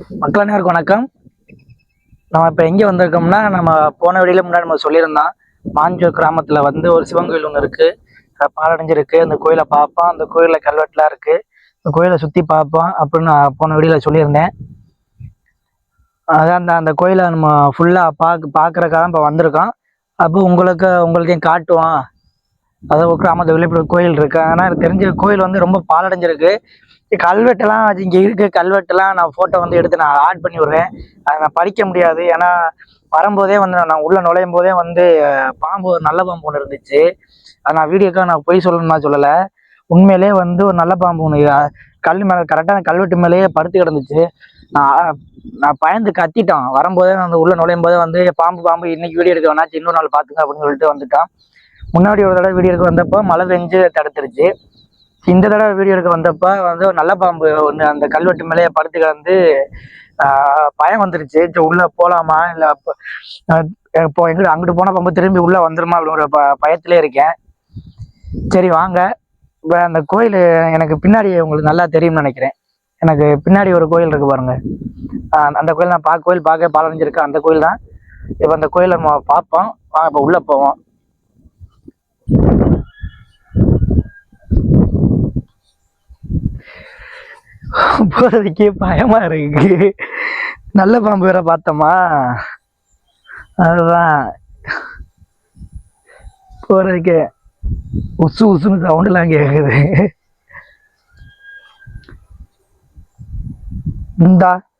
மக்கள் அனைவருக்கும் வணக்கம். நம்ம இப்போ எங்கே வந்திருக்கோம்னா நம்ம போன வழியில முன்னாடி நம்ம சொல்லியிருந்தோம். மாஞ்சூர் கிராமத்தில் வந்து ஒரு சிவன் கோயில் ஒன்று இருக்குது பாலடைஞ்சிருக்கு. அந்த கோயிலை பார்ப்போம். அந்த கோயிலில் கல்வெட்டுலாம் இருக்குது அந்த கோயிலை சுற்றி பார்ப்போம் அப்படின்னு நான் போன வழியில் சொல்லியிருந்தேன். அதான் அந்த அந்த கோயிலை நம்ம ஃபுல்லாக பார்க்க பார்க்குறக்காக இப்போ வந்திருக்கோம். அப்போ உங்களுக்கு உங்களுக்கையும் காட்டுவோம்? அதாவது கிராமத்தில் விழிப்புணர்வு கோயில் இருக்குது ஆனால் எனக்கு தெரிஞ்ச கோயில் வந்து ரொம்ப பாலடைஞ்சிருக்கு. கல்வெட்டெல்லாம் இங்கே இருக்கு. கல்வெட்டெல்லாம் நான் ஃபோட்டோ வந்து எடுத்து நான் ஆட் பண்ணி விடுறேன். அதை நான் பறிக்க முடியாது. ஏன்னா வரும்போதே வந்து நான் உள்ளே நுழையும் போதே வந்து பாம்பு ஒரு நல்ல பாம்பு ஒன்று இருந்துச்சு. அது நான் வீடியோக்காக நான் பொய் சொல்லணும்னா சொல்லலை. உண்மையிலே வந்து ஒரு நல்ல பாம்பு ஒன்று கல் மேலே கரெக்டான கல்வெட்டு மேலேயே படுத்து கிடந்துச்சு. நான் நான் பயந்து கத்திட்டோம். வரும்போதே வந்து உள்ளே நுழையும் போதே வந்து பாம்பு பாம்பு இன்னைக்கு வீடியோ எடுக்க வேணாச்சு. இன்னொரு நாள் பார்த்துங்க அப்படின்னு சொல்லிட்டு வந்துட்டான். முன்னாடி ஒரு தடவை வீடியோ எடுக்க வந்தப்போ மழை பெஞ்சு தடுத்துருச்சு. இந்த தடவை வீடியோ எடுக்க வந்தப்போ வந்து ஒரு நல்ல பாம்பு ஒன்று அந்த கல்வெட்டு மேலேயே படுத்து கிடந்து பயம் வந்துருச்சு. சரி உள்ள போகலாமா இல்லை இப்போ இப்போ எங்கிட்ட அங்கிட்டு போன பாம்பு திரும்பி உள்ள வந்துருமா? அப்படிங்கிற ப பயத்திலே இருக்கேன். சரி வாங்க. இப்போ அந்த கோயில் எனக்கு பின்னாடி உங்களுக்கு நல்லா தெரியும்னு நினைக்கிறேன். எனக்கு பின்னாடி ஒரு கோயில் இருக்கு பாருங்க. அந்த கோயில் நான் பார்க்க கோயில் பார்க்க பாலடைஞ்சிருக்கு. அந்த கோயில் தான் இப்போ அந்த கோயிலை நம்ம பார்ப்போம். வாங்க இப்போ உள்ளே போவோம். போறதுக்கே பயமா இருக்கு. நல்ல பாம்பு வேற பார்த்தோமா? அதுதான். போறதுக்கு உசு உசுன்னு எல்லாம் கேக்குது. இந்தா.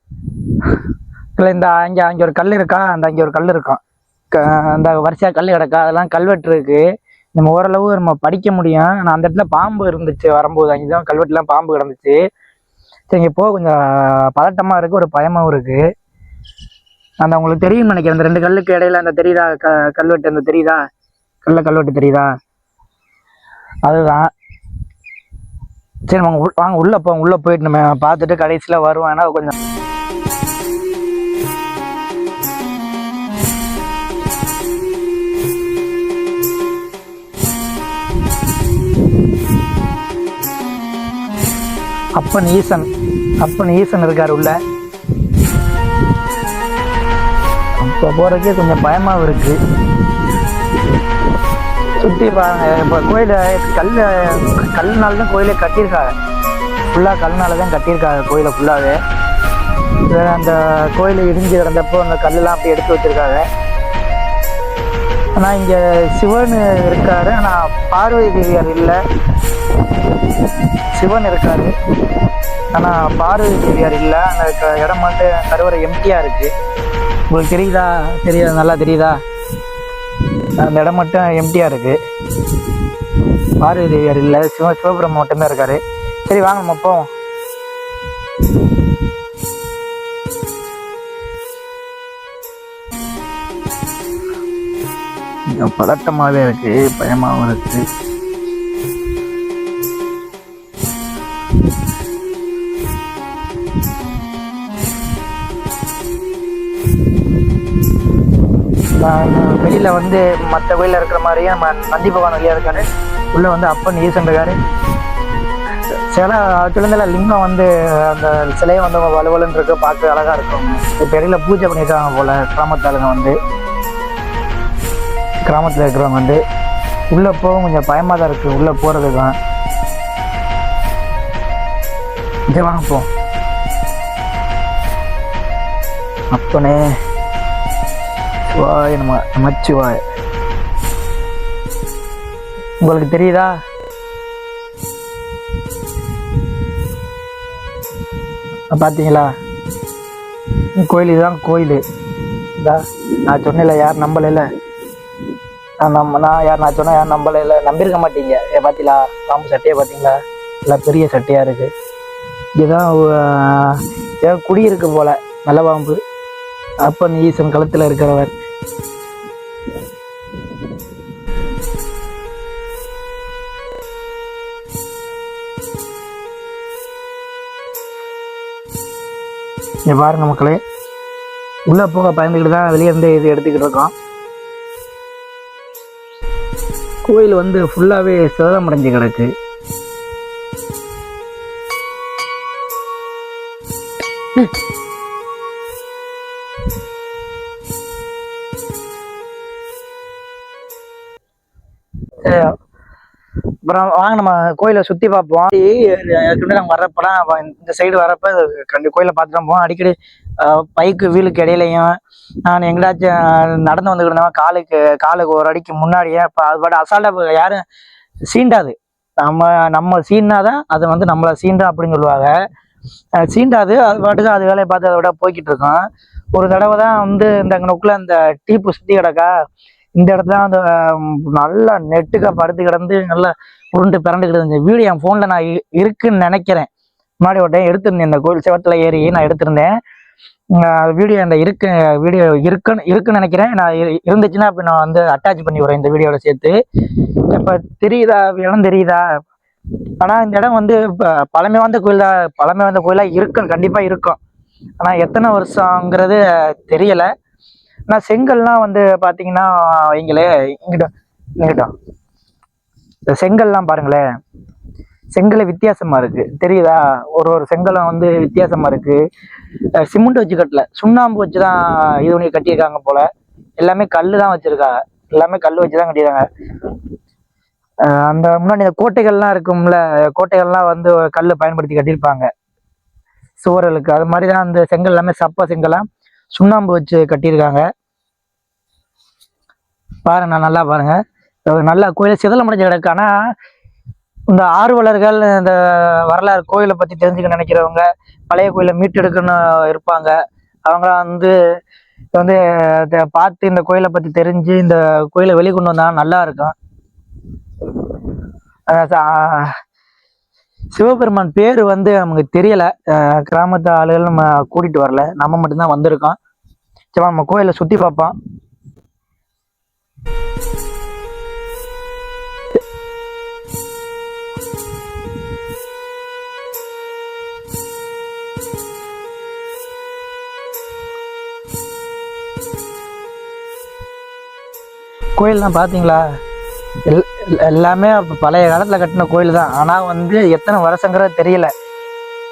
இல்லை இந்த அங்கே அங்கே ஒரு கல் இருக்கா? அந்த அங்கே ஒரு கல் இருக்கும். க- அந்த வரிசையா கல் கிடக்கா? அதெல்லாம் கல்வெட்டு இருக்கு. நம்ம ஓரளவு நம்ம படிக்க முடியும். நான் அந்த இடத்துல பாம்பு இருந்துச்சு வரும்போது. அங்கே தான் கல்வெட்டுலாம் பாம்பு கிடந்துச்சு. சரி இங்கே போக கொஞ்சம் பதட்டமாக இருக்குது ஒரு பயமாகவும் இருக்குது அந்த உங்களுக்கு தெரியும் நினைக்கிறேன். அந்த ரெண்டு கல்லுக்கு இடையில அந்த தெரியுதா? க கல்வெட்டு அந்த தெரியுதா? கல்ல கல்வெட்டு தெரியுதா? அதுதான். சரி வாங்க உள்- வாங்க உள்ளே போவோம் உள்ளே போயிட்டு நம்ம பார்த்துட்டு கடைசியில் வருவோம் ஏன்னா கொஞ்சம் அப்பன் ஈசன் அப்பன் ஈசன் இருக்கார் உள்ள. இப்போ போகிறதுக்கே கொஞ்சம் பயமாகவும் இருக்கு. சுற்றி பாருங்க இப்போ கோயிலை கல் கல்லுனால தான் கோயிலை கட்டியிருக்காங்க. ஃபுல்லாக கல்லுனால தான் கட்டியிருக்காங்க கோயிலை ஃபுல்லாகவே அந்த கோயில் இடிஞ்சு கிடந்தப்போ அந்த கல்லெல்லாம் அப்படி எடுத்து வச்சிருக்காங்க. ஆனால் இங்கே சிவன் இருக்காரு. ஆனால் பார்வதி தேவியார் இல்லை. சிவன் இருக்காரு. ஆனால் பார்வதி தேவியார் இல்லை. அந்த இடம் மட்டும் கருவறை எம்டியாக இருக்கு. உங்களுக்கு தெரியுதா? தெரியுதா. நல்லா தெரியுதா? அந்த இடம் மட்டும் எம்டியாக இருக்கு. பார்வதி தேவியார் இல்லை. சிவ சிவபுரம் மட்டுமே இருக்காரு. சரி வாங்க நம்ம போவோம். கொஞ்சம் பதட்டமாகவே இருக்கு பயமாகவும் இருக்கு. நான் வெளியில வந்து மற்ற கோயிலில் இருக்கிற மாதிரியே நம்ம நந்தி பகவான் வெளியே இருக்காரு. உள்ள வந்து அப்பன் ஈசன் இருக்காரு. சில ஆக்சுவலாக லிங்கம் வந்து அந்த சிலையை வந்து வலுவலுன்னு இருக்கு பார்க்க அழகா இருக்கும். இப்போ இடையில பூஜை பண்ணியிருக்காங்க போல கிராமத்தாளுங்க வந்து. கிராமத்தில் இருக்கிறவங்க வந்து உள்ள போக கொஞ்சம் பயமா தான் இருக்கு. உள்ள போறதுக்கு சரி வாங்க போ. அப்பனே. சிவாய மச்சு நமச்சிவாய. உங்களுக்கு தெரியுதா? பார்த்தீங்களா கோயில் இதுதான் கோயில். இதா நான் சொன்னேன்ல யார் நம்பலைல. நம்ம நான் யார் நான் சொன்ன யார் இல்லை நம்பியிருக்க மாட்டீங்க. ஏ பார்த்தீங்களா பாம்பு சட்டையை பார்த்தீங்களா நல்லா பெரிய சட்டையாக இருக்கு. இதுதான் ஏதோ குடியிருக்கு போல நல்ல பாம்பு. அப்பன் ஈசன் களத்தில் இருக்கிறவர். இங்க பாருங்க மக்களே. உள்ள போக பயந்துக்கிட்டு தான் வெளியே இருந்து இது எடுத்துக்கிட்டு இருக்கோம். கோயில் வந்து ஃபுல்லாகவே சேதமடைஞ்சு கிடக்கு. அப்புறம் வாங்க நம்ம கோயிலை சுத்தி பார்ப்போம். ஏற்கனவே நாங்கள் வர்றப்பெல்லாம் இந்த சைடு வரப்போ கண்டி கோயிலை பார்த்துட்டு போவோம். அடிக்கடி பைக்கு வீலுக்கு இடையிலையும் நான் எங்கடாச்சும் நடந்து வந்துக்கிட்டு இருந்தவன் காலுக்கு காலுக்கு ஒரு அடிக்கு முன்னாடியே இப்போ அது பாட்டு அசால்ட்டாக யாரும் சீண்டாது. நம்ம நம்ம சீண்டாதான் அது வந்து நம்மளை சீண்டா அப்படின்னு சொல்லுவாங்க. சீண்டாது அது பாட்டுக்கு அது வேலையை பார்த்து அதோட போய்கிட்டு இருக்கோம். ஒரு தடவை தான் வந்து இந்த நொக்குல இந்த டீப்பு சுற்றி கிடக்கா இந்த இடத்துல அந்த நல்லா நெட்டுக்கா படுத்து கிடந்து நல்லா உருண்டு பிறண்டுக்கிட்டு இருந்துச்சு. வீடியோ என் ஃபோனில் நான் இருக்குன்னு நினைக்கிறேன். முன்னாடி ஒரு டைம் எடுத்திருந்தேன் இந்த கோயில் சேவத்தில் ஏறி நான் எடுத்திருந்தேன். வீடியோ அந்த இருக்கு வீடியோ இருக்குன்னு இருக்குன்னு நினைக்கிறேன். நான் இரு- இருந்துச்சுன்னா அப்போ நான் வந்து அட்டாச் பண்ணி வரேன் இந்த வீடியோவில் சேர்த்து. இப்போ தெரியுதா? இடம் தெரியுதா? ஆனால் இந்த இடம் வந்து பழமை வாய்ந்த கோயில் தான் பழமை வாய்ந்த கோயிலாக இருக்கும் கண்டிப்பாக இருக்கும். ஆனால் எத்தனை வருஷங்கிறது தெரியலை. ஆனால் செங்கல்லாம் வந்து பார்த்தீங்கன்னா வைங்களே இங்கிட்ட இங்கிட்ட இந்த செங்கல்லாம் பாருங்களேன். செங்கல் வித்தியாசமா இருக்கு. தெரியுதா? ஒரு ஒரு செங்கலும் வந்து வித்தியாசமா இருக்கு. சிமெண்ட் வச்சு கட்டல. சுண்ணாம்பு வச்சு தான் இது பண்ணி கட்டியிருக்காங்க போல. எல்லாமே கல்லு தான் வச்சிருக்காங்க. எல்லாமே கல் வச்சு தான் கட்டியிருக்காங்க அந்த முன்னாடி இந்த கோட்டைகள்லாம் இருக்கும்ல கோட்டைகள்லாம் வந்து கல் பயன்படுத்தி கட்டியிருப்பாங்க. சுவர்களுக்கு. அது மாதிரி தான் அந்த செங்கல் எல்லாமே சப்ப செங்கலாம் சுண்ணாம்பு வச்சு கட்டியிருக்காங்க. பாருங்க நல்லா பாருங்க. நல்லா கோயில். சிதலம் அடைஞ்ச கிடக்கு. ஆனால் இந்த ஆர்வலர்கள் இந்த வரலாறு கோயிலை பற்றி தெரிஞ்சுக்க நினைக்கிறவங்க பழைய கோயிலை மீட்டெடுக்கணும் இருப்பாங்க. அவங்களாம் வந்து வந்து பார்த்து இந்த கோயிலை பற்றி தெரிஞ்சு இந்த கோயிலை வெளிக்கொண்டு வந்தா நல்லா இருக்கும். சிவபெருமான் பேர் வந்து நமக்கு தெரியலை. கிராமத்து ஆளுகள் நம்ம கூட்டிகிட்டு வரல. நம்ம மட்டும்தான் வந்திருக்கோம். சரி நம்ம கோயிலை சுற்றி பார்ப்போம். கோயில்லாம் பார்த்தீங்களா எல் எல்லாமே பழைய காலத்தில் கட்டின கோயில் தான். ஆனால் வந்து எத்தனை வருஷங்கிறது தெரியல.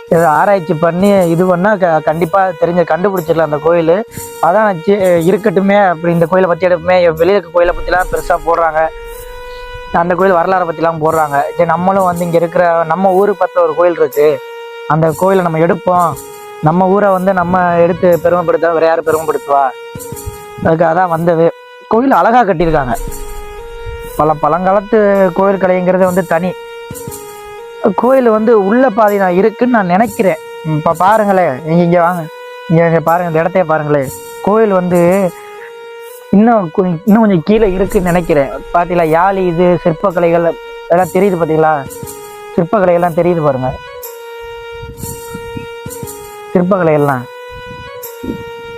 இதை ஆராய்ச்சி பண்ணி இது பண்ணால் க கண்டிப்பாக தெரிஞ்ச கண்டுபிடிச்சிடலாம் அந்த கோயில். அதான் சி- இருக்கட்டுமே அப்படி இந்த கோயிலை பற்றி எடுப்புமே. வெளியே இருக்க கோயிலை பற்றிலாம் பெருசாக போடுறாங்க. அந்த கோயில் வரலாறை பற்றிலாம் போடுறாங்க. சரி நம்மளும் வந்து இங்கே இருக்கிற நம்ம ஊர் பற்ற ஒரு கோயில் இருக்குது அந்த கோயிலை நம்ம எடுப்போம். நம்ம ஊரை வந்து நம்ம எடுத்து பெருமைப்படுத்த வேறு யார் பெருமைப்படுத்துவா? அதுக்காக தான் வந்தது. கோயில் அழகாக கட்டியிருக்காங்க. பல பழங்காலத்து கோயில் கலைங்கிறது வந்து தனி. கோயில் வந்து உள்ள பாதி நான் இருக்குன்னு நான் நினைக்கிறேன். இப்போ பாருங்களேன். நீங்கள் இங்கே வாங்க. இங்கே இங்கே பாருங்க இந்த இடத்தையே பாருங்களேன். கோயில் வந்து இன்னும் இன்னும் கொஞ்சம் கீழே இருக்குன்னு நினைக்கிறேன். பார்த்தீங்களா யாழி இது சிற்பக்கலைகள் எல்லாம் தெரியுது பார்த்தீங்களா சிற்பக்கலை எல்லாம் தெரியுது பாருங்க. சிற்பக்கலை எல்லாம்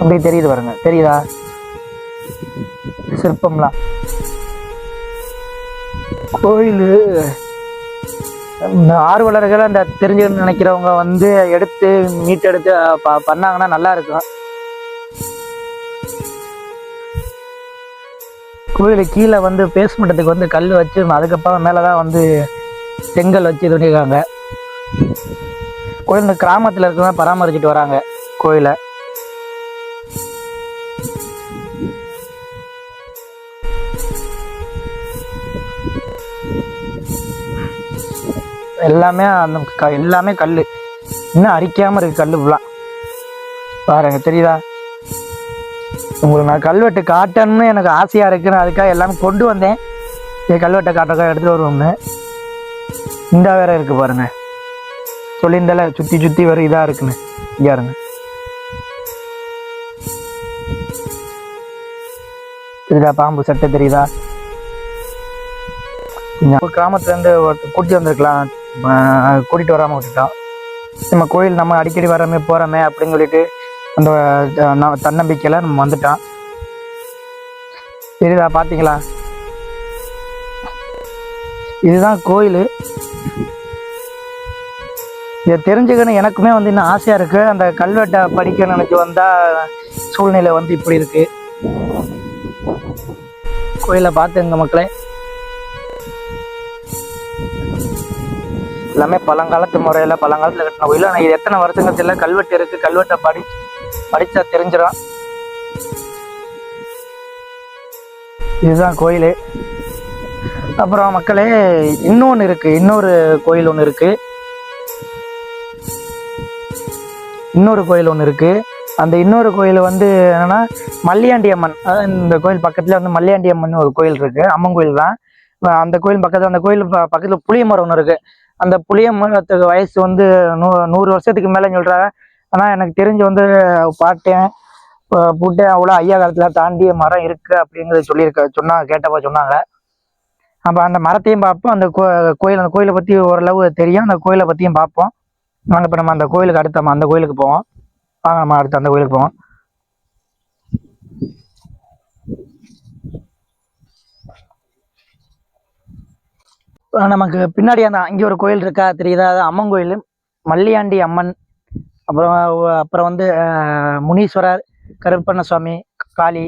அப்படியே தெரியுது பாருங்க. தெரியுதா? சிற்பம்லாம் கோயில் இந்த ஆர்வலர்கள் அந்த தெரிஞ்சுன்னு நினைக்கிறவங்க வந்து எடுத்து மீட்டெடுத்து ப பண்ணாங்கன்னா நல்லா இருக்கும். கோயிலு கீழே வந்து பேஸ்மெண்ட்டுக்கு வந்து கல் வச்சு அதுக்கப்புறம் மேலே தான் வந்து செங்கல் வச்சு இது பண்ணியிருக்காங்க. கோயில் இந்த கிராமத்தில் இருக்கிறவங்க பராமரிச்சுட்டு வராங்க கோயிலை. எல்லாமே அந்த க- எல்லாமே கல் இன்னும் அரிக்காமல் இருக்குது கல் ஃபுல்லாக பாருங்க தெரியுதா? உங்களுக்கு நான் கல்வெட்டு காட்டணும்னு எனக்கு ஆசையாக இருக்குன்னு அதுக்காக எல்லாமே கொண்டு வந்தேன். என் கல்வெட்டை காட்டுறதுக்காக எடுத்துகிட்டு வருவோம்னு. இந்த வேற இருக்குது பாருங்க. சொல்லியிருந்தால சுற்றி சுற்றி வர இதாக இருக்குன்னு. இங்கே இருங்க தெரியுதா பாம்பு சட்டை தெரியுதா? கிராமத்துலேருந்து கூட்டி வந்திருக்கலாம். கூட்டிகிட்டு கூட்டிட்டு வராம நம்ம கோயில் நம்ம அடிக்கடி வரமே போறோமே அப்படின்னு சொல்லிட்டு அந்த அஹ், நம்ம வந்துட்டோம் தெரியுதா பாத்தீங்களா? இதுதான் கோயில். இதை தெரிஞ்சுக்கணும். எனக்குமே வந்து இன்னும் ஆசையா இருக்கு. அந்த கல்வெட்டை படிக்க நினைச்சு வந்தா சூழ்நிலை வந்து இப்படி இருக்கு. கோயிலை பார்த்துங்க மக்களே எல்லாமே பழங்காலத்து முறையில் பழங்காலத்தில் கட்டின கோயில். ஆனால் இது எத்தனை வருஷங்கள் தெரியல. கல்வெட்டு இருக்கு. கல்வெட்டை படி படிச்சா தெரிஞ்சிடும். இதுதான் கோயில். அப்புறம் மக்களே இன்னொன்று இருக்கு. இன்னொரு கோயில் ஒன்று இருக்கு. இன்னொரு கோயில் ஒன்று இருக்கு. அந்த இன்னொரு கோயில் வந்து என்னன்னா மல்லியாண்டி அம்மன் அதாவது இந்த கோயில் பக்கத்துல வந்து மல்லியாண்டி அம்மன் ஒரு கோயில் இருக்கு. அம்மன் கோயில் தான் அந்த கோயில் பக்கத்துல அந்த கோயில் ப- பக்கத்துல புளிய மரம் ஒன்று இருக்கு. அந்த புளிய மரத்துக்கு வயசு வந்து நூ நூறு வருஷத்துக்கு மேலே சொல்றாங்க. ஆனால் எனக்கு தெரிஞ்சு வந்து பாட்டேன் ப- அவ்வளோ ஐயா காலத்தில் தாண்டி மரம் இருக்கு அப்படிங்கிறத சொல்லியிருக்க சொன்னாங்க கேட்டப்போ சொன்னாங்க. அப்போ அந்த மரத்தையும் பார்ப்போம். அந்த கோ கோயில் அந்த கோயிலை பற்றி ஓரளவு தெரியும். அந்த கோயிலை பற்றியும் பார்ப்போம். நாங்கள் இப்போ நம்ம அந்த கோயிலுக்கு அடுத்த நம்ம அந்த கோயிலுக்கு போவோம். வாங்க நம்ம அடுத்து அந்த கோயிலுக்கு போவோம். நமக்கு பின்னாடி அந்த அங்கே ஒரு கோயில் இருக்கா தெரியுதா? அது அம்மன் கோயில். மல்லியாண்டி அம்மன். அப்புறம் அப்புறம் வந்து முனீஸ்வரர் கருப்பண்ண சுவாமி காளி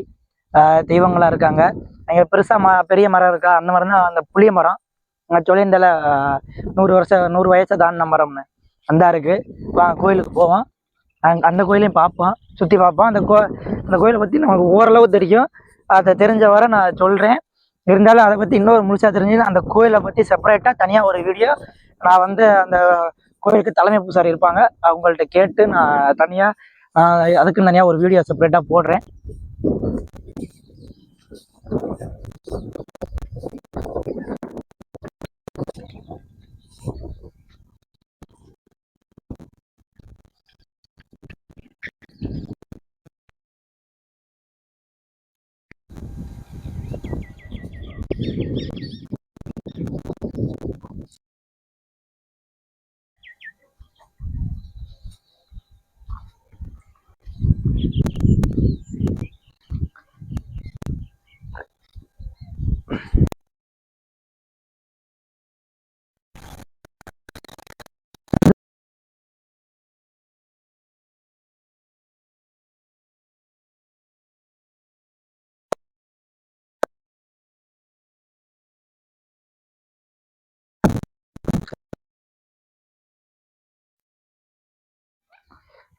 அஹ், தெய்வங்களாம் இருக்காங்க. அங்கே பெருசாக ம பெரிய மரம் இருக்கா? அந்த மரம் தான் அந்த புளிய மரம். அங்கே சொல்லியிருந்தால நூறு வருஷம் நூறு வயசை தாண்டின மரம்னு. அந்த இருக்குது வாங்க கோயிலுக்கு போவோம். அங்க அந்த கோயிலையும் பார்ப்போம். சுற்றி பார்ப்போம். அந்த கோ அந்த கோயிலை பற்றி நமக்கு ஓரளவு தெரியும். அதை தெரிஞ்ச வரை நான் சொல்கிறேன் இருந்தாலும் அதை பற்றி இன்னொரு முழுசாக தெரிஞ்சு அந்த கோயிலை பற்றி செப்பரேட்டாக தனியாக ஒரு வீடியோ நான் வந்து அந்த கோயிலுக்கு தலைமை பூசாரி இருப்பாங்க. அவங்கள்ட்ட கேட்டு நான் தனியாக அதுக்குன்னு தனியாக ஒரு வீடியோ செப்பரேட்டாக போடுறேன்.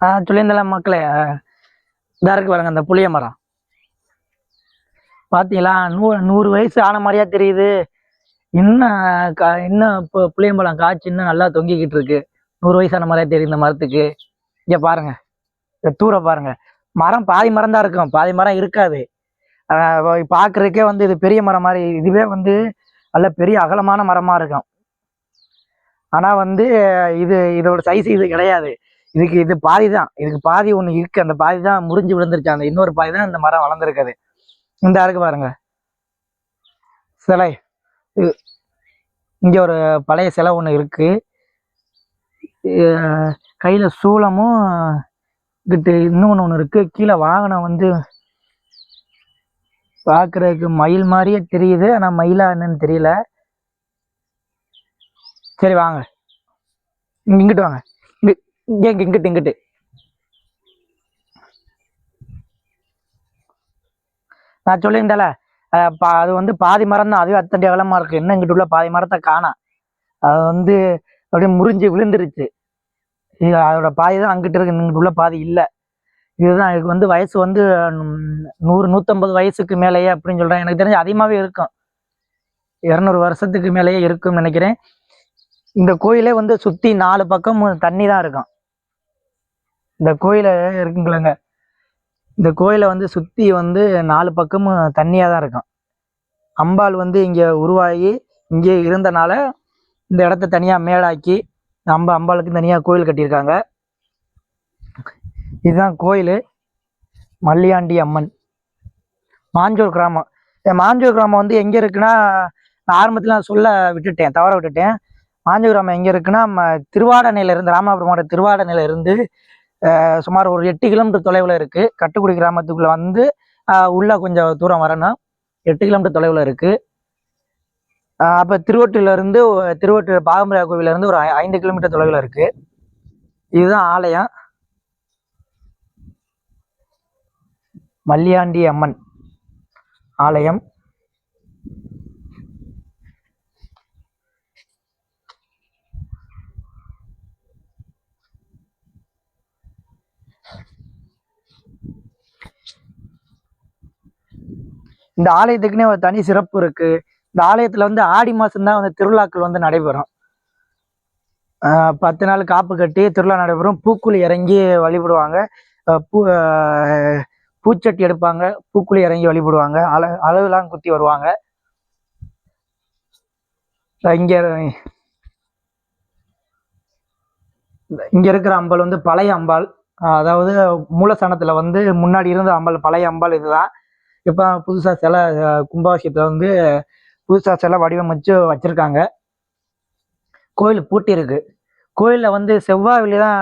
ஆ சொல்லியிருந்தல மக்களே இதாக இதா இருக்கு பாருங்க அந்த புளிய மரம். பார்த்தீங்களா நூ நூறு வயசு ஆன மாதிரியா தெரியுது. இன்னும் கா இன்னும் இப்போ புளியம்பழம் காய்ச்சி இன்னும் நல்லா தொங்கிக்கிட்டு இருக்கு. நூறு வயசான மாதிரியா தெரியும் இந்த மரத்துக்கு. இங்கே பாருங்க. இந்த தூர பாருங்க. மரம் பாதி மரம் தான் இருக்கும். பாதி மரம் இருக்காது. பார்க்குறதுக்கே வந்து இது பெரிய மரம் மாதிரி இதுவே வந்து நல்ல பெரிய அகலமான மரமாக இருக்கும். ஆனால் வந்து இது இதோட சைஸ் இது கிடையாது. இதுக்கு இது பாதி தான் இதுக்கு பாதி ஒன்று இருக்கு. அந்த பாதி தான் முறிஞ்சு விழுந்துருச்சு அந்த இன்னொரு பாதி தான் இந்த மரம் வளர்ந்துருக்குது. இந்த இருக்கு பாருங்க. சிலை. இது- ஒரு பழைய சிலை ஒன்று இருக்கு. கையில் சூளமும் கிட்ட இன்னொன்று ஒன்று இருக்கு. கீழே வாகனம் வந்து பார்க்குறதுக்கு மயில் மாதிரியே தெரியுது. ஆனால் மயிலா என்னன்னு தெரியல. சரி வாங்க. இங்கிட்டு வாங்க. இங்கே இங்கிட்டு இங்கிட்டு. நான் சொல்லியிருந்தேல பா- அது வந்து பாதி மரம் தான் அதுவே அத்தனை அகலமாக இருக்கு. இன்னும் இங்கிட்டு உள்ள பாதி மரத்தை காணா. அது வந்து அப்படியே முறிஞ்சு விழுந்துருச்சு. இது அதோட பாதி தான் அங்கிட்டு இருக்கு இங்கிட்டு உள்ள பாதி இல்லை. இதுதான் இதுக்கு வந்து வயசு வந்து நூறு நூற்றம்பது வயசுக்கு மேலேயே அப்படின்னு சொல்கிறேன் எனக்கு தெரிஞ்சு அதிகமாகவே இருக்கும். இரநூறு வருஷத்துக்கு மேலேயே இருக்கும்னு நினைக்கிறேன். இந்த கோயிலே வந்து சுற்றி நாலு பக்கம் தண்ணி தான் இருக்கும். இந்த கோயிலை இருக்குங்களேங்க. இந்த கோயிலை வந்து சுற்றி வந்து நாலு பக்கமும் தண்ணியாக தான் இருக்கும். அம்பாள் வந்து இங்கே உருவாகி இங்கே இருந்தனால இந்த இடத்த தனியாக மேடாக்கி அம்ப அம்பாளுக்கு தனியாக கோயில் கட்டியிருக்காங்க. இதுதான் கோயில். மல்லியாண்டி அம்மன். மாஞ்சூர் கிராமம். இந்த மாஞ்சூர் கிராமம் வந்து எங்கே இருக்குன்னா நான் ஆரம்பத்தில் நான் சொல்ல விட்டுட்டேன் தவற விட்டுட்டேன். மாஞ்சூர் கிராமம் எங்கே இருக்குன்னா ம- இருந்து ராமநாதபுரம் மாவட்ட திருவாடனையில இருந்து சுமார் ஒரு எட்டு கிலோமீட்டர் தொலைவில் இருக்குது கட்டுக்குடி கிராமத்துக்குள்ளே வந்து உள்ளே கொஞ்சம் தூரம் வரணும். எட்டு கிலோமீட்டர் தொலைவில் இருக்குது அப்போ அப்ப திருவொற்றில இருந்து கோவிலேருந்து இருந்து ஒரு ஐ- ஐந்து கிலோமீட்டர் தொலைவில் இருக்குது இதுதான் ஆலயம். மல்லியாண்டி அம்மன் ஆலயம். இந்த ஆலயத்துக்குன்னே ஒரு தனி சிறப்பு இருக்கு. இந்த ஆலயத்துல வந்து ஆடி மாசம்தான் வந்து திருவிழாக்கள் வந்து நடைபெறும். பத்து நாள் காப்பு கட்டி திருவிழா நடைபெறும். பூக்குழி இறங்கி வழிபடுவாங்க. பூ பூச்சட்டி எடுப்பாங்க. பூக்குழி இறங்கி வழிபடுவாங்க. அள அளவுலாம் குத்தி வருவாங்க. இங்க இங்க இருக்கிற அம்பாள் வந்து பழைய அம்பாள். அதாவது மூலஸ்தானத்துல வந்து முன்னாடி இருந்த அம்பாள் பழைய அம்பாள் இதுதான். இப்போ புதுசாக சிலை கும்பாபிஷேகத்தில் வந்து புதுசாக சிலை வடிவமைச்சு வச்சுருக்காங்க. கோயில் பூட்டி இருக்கு. கோயிலில் வந்து செவ்வாய் வெள்ளி தான்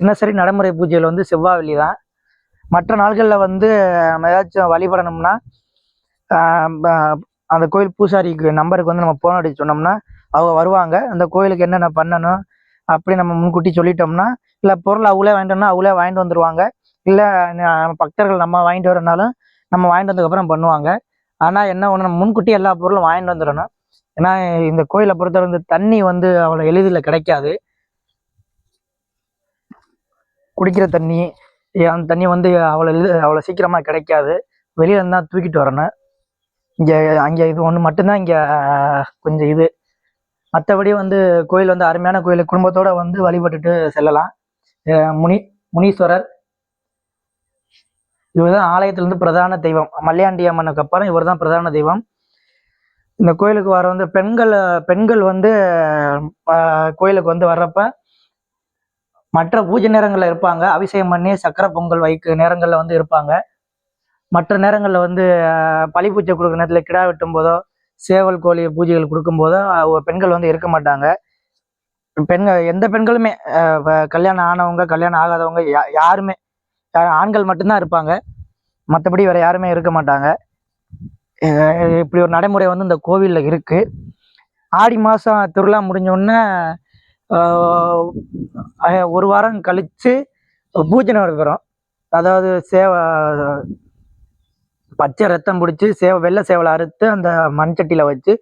தினசரி நடைமுறை பூஜையில் வந்து செவ்வாய் வெள்ளி தான். மற்ற நாள்களில் வந்து நம்ம ஏதாச்சும் வழிபடணும்னா அந்த கோயில் பூசாரிக்கு நம்பருக்கு வந்து நம்ம ஃபோன் அடிச்சு சொன்னோம்னா அவங்க வருவாங்க. அந்த கோயிலுக்கு என்னென்ன பண்ணணும் அப்படி நம்ம முன்கூட்டி சொல்லிட்டோம்னா இல்லை பொருள் அவங்களே வாங்கிட்டோம்னா அவங்களே வாங்கிட்டு வந்துடுவாங்க இல்லை பக்தர்கள் நம்ம வாங்கிட்டு வரனாலும் நம்ம வாங்கிட்டு வந்ததுக்கப்புறம் பண்ணுவாங்க. ஆனால் என்ன ஒன்று நம்ம முன்கூட்டி எல்லா பொருளும் வாங்கிட்டு வந்துடணும். ஏன்னா இந்த கோயிலை பொறுத்தவரை வந்து தண்ணி வந்து அவ்வளோ எளிதில் கிடைக்காது. குடிக்கிற தண்ணி அந்த தண்ணி வந்து அவ்வளோ எளி அவ்வளோ சீக்கிரமாக கிடைக்காது. வெளியில தான் தூக்கிட்டு வரணும். இங்கே அங்கே இது ஒன்று மட்டும்தான் இங்கே கொஞ்சம் இது. மற்றபடி வந்து கோயில் வந்து அருமையான கோயில். குடும்பத்தோடு வந்து வழிபட்டுட்டு செல்லலாம். முனி முனீஸ்வரர் இவர் தான் இருந்து பிரதான தெய்வம். மல்லையாண்டி அம்மனுக்கு அப்புறம் இவர் தான் பிரதான தெய்வம். இந்த கோயிலுக்கு வர வந்து பெண்கள் பெண்கள் வந்து கோயிலுக்கு வந்து வர்றப்ப மற்ற பூஜை நேரங்களில் இருப்பாங்க. அபிஷேகம் பண்ணி சக்கரை பொங்கல் வைக்க நேரங்களில் வந்து இருப்பாங்க. மற்ற நேரங்களில் வந்து பழி பூஜை கொடுக்குற நேரத்தில் கிடா வெட்டும் போதோ சேவல் கோழி பூஜைகள் கொடுக்கும் போதோ அவங்க பெண்கள் வந்து இருக்க மாட்டாங்க. பெண்கள் எந்த பெண்களுமே கல்யாணம் ஆனவங்க கல்யாணம் ஆகாதவங்க யா- யாருமே ஆண்கள் மட்டும்தான் இருப்பாங்க. மற்றபடி வேறு யாருமே இருக்க மாட்டாங்க. இப்படி ஒரு நடைமுறை வந்து இந்த கோவிலில் இருக்குது ஆடி மாதம் திருவிழா முடிஞ்சோடனே ஒரு வாரம் கழித்து பூஜை நடக்கிறோம். அதாவது சேவை பச்சை ரத்தம் பிடிச்சி சேவை வெள்ளை சேவலை அறுத்து அந்த மண்சட்டியில் வச்சு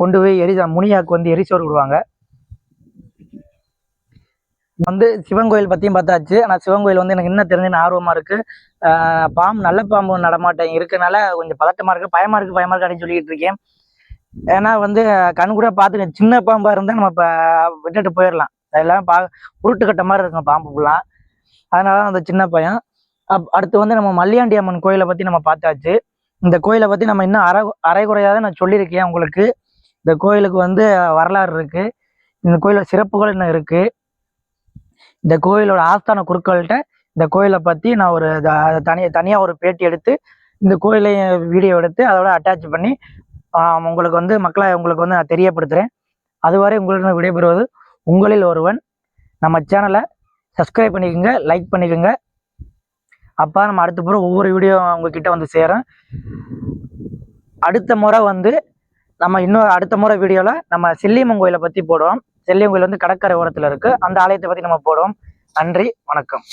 கொண்டு போய் எரிசா முனியாக்கு வந்து எரிசோறு விடுவாங்க. வந்து சிவன் கோயில் பத்தியும் பார்த்தாச்சு. ஆனால் சிவன் கோயில் வந்து எனக்கு இன்னும் தெரிஞ்சுன்னு ஆர்வமா இருக்கு. பாம்பு நல்ல பாம்பு நடமாட்டம் இருக்கனால கொஞ்சம் பதட்டமா இருக்கு. பயமா இருக்கு பயமா இருக்கு அப்படின்னு சொல்லிட்டு இருக்கேன். ஏன்னா வந்து கண் கூட பார்த்துக்க சின்ன பாம்பா இருந்தா நம்ம இப்போ விட்டுட்டு போயிடலாம் அதெல்லாம் பா உருட்டு கட்ட மாதிரி இருக்கும் பாம்பு ஃபுல்லாக அதனால அந்த சின்ன பையன். அப் அடுத்து வந்து நம்ம மல்லியாண்டி அம்மன் கோயிலை பற்றி நம்ம பார்த்தாச்சு. இந்த கோயிலை பற்றி நம்ம இன்னும் அரை அரைகுறையாக நான் சொல்லியிருக்கேன் உங்களுக்கு. இந்த கோயிலுக்கு வந்து வரலாறு இருக்கு. இந்த கோயிலில் சிறப்புகள் இன்னும் இருக்கு? இந்த கோயிலோட ஆஸ்தான குருக்கள்கிட்ட இந்த கோயிலை பற்றி நான் ஒரு தனியாக தனியாக ஒரு பேட்டி எடுத்து இந்த கோயிலையும் வீடியோ எடுத்து அதோட அட்டாச் பண்ணி உங்களுக்கு வந்து மக்களை உங்களுக்கு வந்து நான் தெரியப்படுத்துகிறேன் அதுவரை உங்களுக்கு விடைபெறுவது உங்களில் ஒருவன். நம்ம சேனலை சப்ஸ்கிரைப் பண்ணிக்கோங்க லைக் பண்ணிக்கோங்க. அப்போ நம்ம அடுத்த முறை ஒவ்வொரு வீடியோ உங்ககிட்ட வந்து சேரும். அடுத்த முறை வந்து நம்ம இன்னொரு அடுத்த முறை வீடியோவில் நம்ம செல்லியம்மன் கோயிலை பற்றி போடுவோம். செல்லியம்மன் வந்து கடற்கரை ஓரத்தில் இருக்குது அந்த ஆலயத்தை பற்றி நம்ம போடுவோம் நன்றி வணக்கம்.